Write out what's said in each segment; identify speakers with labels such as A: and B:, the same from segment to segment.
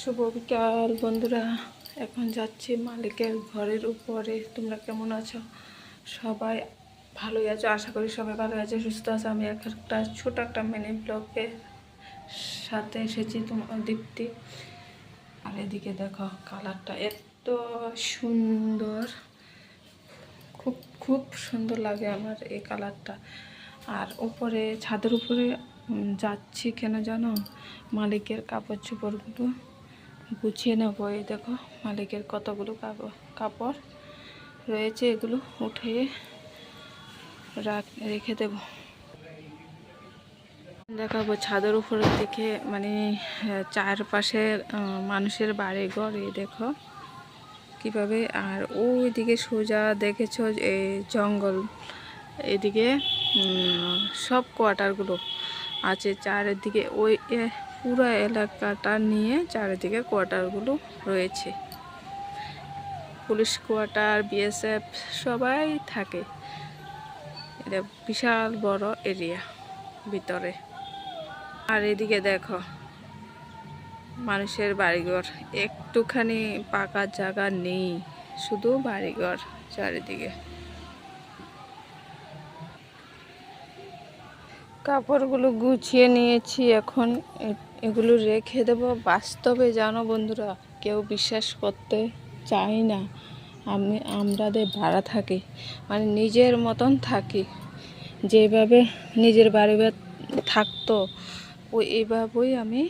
A: শুভ বিকাল, বন্ধুরা। এখন যাচ্ছি মালিকের ঘরের উপরে। তোমরা কেমন আছো? সবাই ভালোই আছো? আশা করি সবাই ভালো আছে, সুস্থ আছে। আমি এক একটা ছোট একটা মিনি ব্লগের সাথে এসেছি তোমার দীপ্তি। আর এদিকে দেখো কালারটা এত সুন্দর। খুব খুব সুন্দর লাগে আমার এই কালারটা আর উপরে, ছাদের উপরে যাচ্ছি কেন জানো? মালিকের কাপড় চোপড়গুলো। গুছিয়ে নেব এই দেখো, মালিকের কতগুলো কাপড় রয়েছে, এগুলো উঠে রাখ দেব। দেখাবো ছাদের উপরের দিকে মানে চারপাশে মানুষের বাড়ি ঘর এই দেখো কীভাবে। আর ওইদিকে সোজা দেখেছ এই জঙ্গল, এদিকে সব কোয়ার্টারগুলো আছে। চারিদিকে ওই পুরো এলাকাটা নিয়ে চারিদিকে কোয়ার্টারগুলো রয়েছে। পুলিশ কোয়ার্টার, বিএসএফ সবাই থাকে। এটা বিশাল বড় এরিয়া ভিতরে। আর এদিকে দেখো, মানুষের বাড়িঘর। একটুখানি পাকা জায়গা নেই, শুধু বাড়িঘর চারিদিকে। কাপড়গুলো গুছিয়ে নিয়েছি এখন এগুলো রেখে দেব। বাস্তবে জানো বন্ধুরা, কেউ বিশ্বাস করতে চায় না। আমি, আমরাদের ভাড়া থাকি মানে নিজের মতন থাকি। যেভাবে নিজের বাড়ি থাকতো, ওই এইভাবেই আমি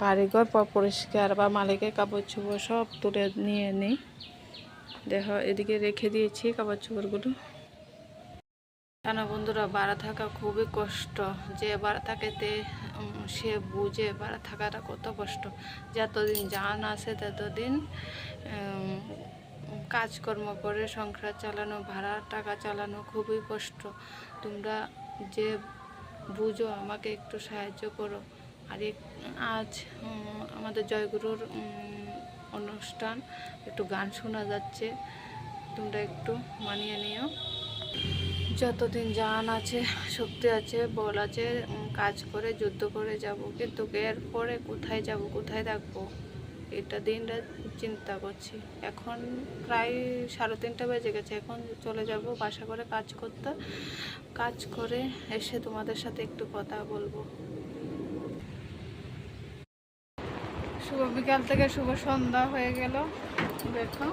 A: বাড়িঘর পরিষ্কার বা মালিকের কাপড় চোপড় সব তুলে নিয়ে নিই। দেখো, এদিকে রেখে দিয়েছি কাপড় চোপড়গুলো জানো বন্ধুরা, বাড়া থাকা খুবই কষ্ট। যে বাড়া থাকেতে সে বুঝে বাড়া থাকাটা কত কষ্ট। যতদিন জান আসে ততদিন কাজকর্ম করে, সংসার চালানো, ভাড়া, টাকা চালানো খুবই কষ্ট। তোমরা যে বুঝো, আমাকে একটু সাহায্য করো। আর আজ আমাদের জয়গুরুর অনুষ্ঠান, একটু গান শোনা যাচ্ছে। তোমরা একটু মানিয়ে নিও। যতদিন জান আছে, শক্তি আছে, বল আছে কাজ করে, যুদ্ধ করে যাব, কিন্তু এর পরে কোথায় যাব, কোথায় থাকব? এটা দিন রাত চিন্তা করছি। এখন প্রায় সাড়ে তিনটা বেজে গেছে, এখন চলে যাব বাসা করে কাজ করতে। কাজ করে এসে তোমাদের সাথে একটু কথা বলব। শুভ বিকাল থেকে শুভ সন্ধ্যা হয়ে গেল। দেখো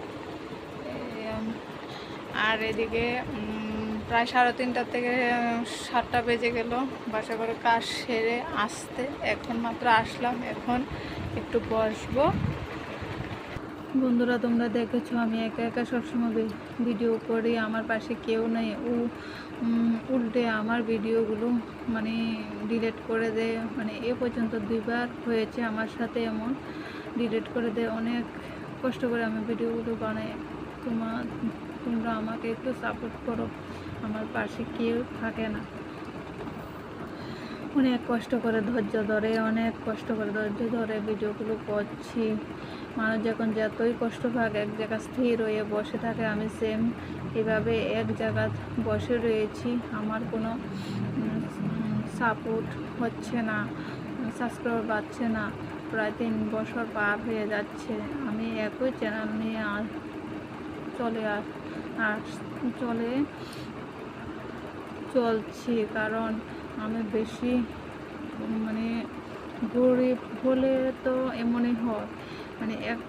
A: আর এদিকে প্রায় সাড়ে তিনটা থেকে সাতটা বেজে গেল। বাসা করে কাজ সেরে আসতে এখন মাত্র আসলাম। এখন একটু বসবো। বন্ধুরা, তোমরা দেখেছ আমি একা একা সবসময় ভিডিও করি। আমার পাশে কেউ নেই। ও উল্টে আমার ভিডিওগুলো মানে ডিলিট করে দেয়। মানে এ পর্যন্ত দুইবার হয়েছে আমার সাথে এমন। ডিলিট করে দেয়। অনেক কষ্ট করে আমি ভিডিওগুলো বানাই। তোমার তোমরা আমাকে একটু সাপোর্ট করো। আমার পাশে কেউ থাকে না। অনেক কষ্ট করে ধৈর্য ধরে, অনেক কষ্ট করে ধৈর্য ধরে ভিডিওগুলো করছি। মানুষ যখন যতই কষ্ট পাক এক জায়গা স্থির হয়ে বসে থাকে, আমি সেম এভাবে এক জায়গা বসে রয়েছি। আমার কোনো সাপোর্ট হচ্ছে না সাবস্ক্রাইবার পাচ্ছে না। প্রায় তিন বছর পার হয়ে যাচ্ছে। আমি একই চ্যানেল নিয়ে চলে আস- চলে চলছি, কারণ আমি বেশি মানে গরিব হলে তো এমনই হয়। মানে এক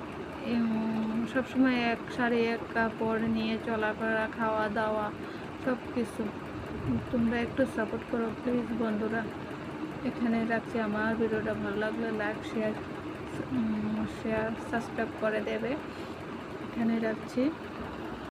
A: সবসময় এক শাড়ি, এক কাপড় নিয়ে চলাফেরা খাওয়া দাওয়া সব কিছু তোমরা একটু সাপোর্ট করো প্লিজ বন্ধুরা। এখানে রাখছি। আমার ভিডিওটা ভালো লাগলে লাইক শেয়ার শেয়ার সাবস্ক্রাইব করে দেবে। এখানে রাখছি।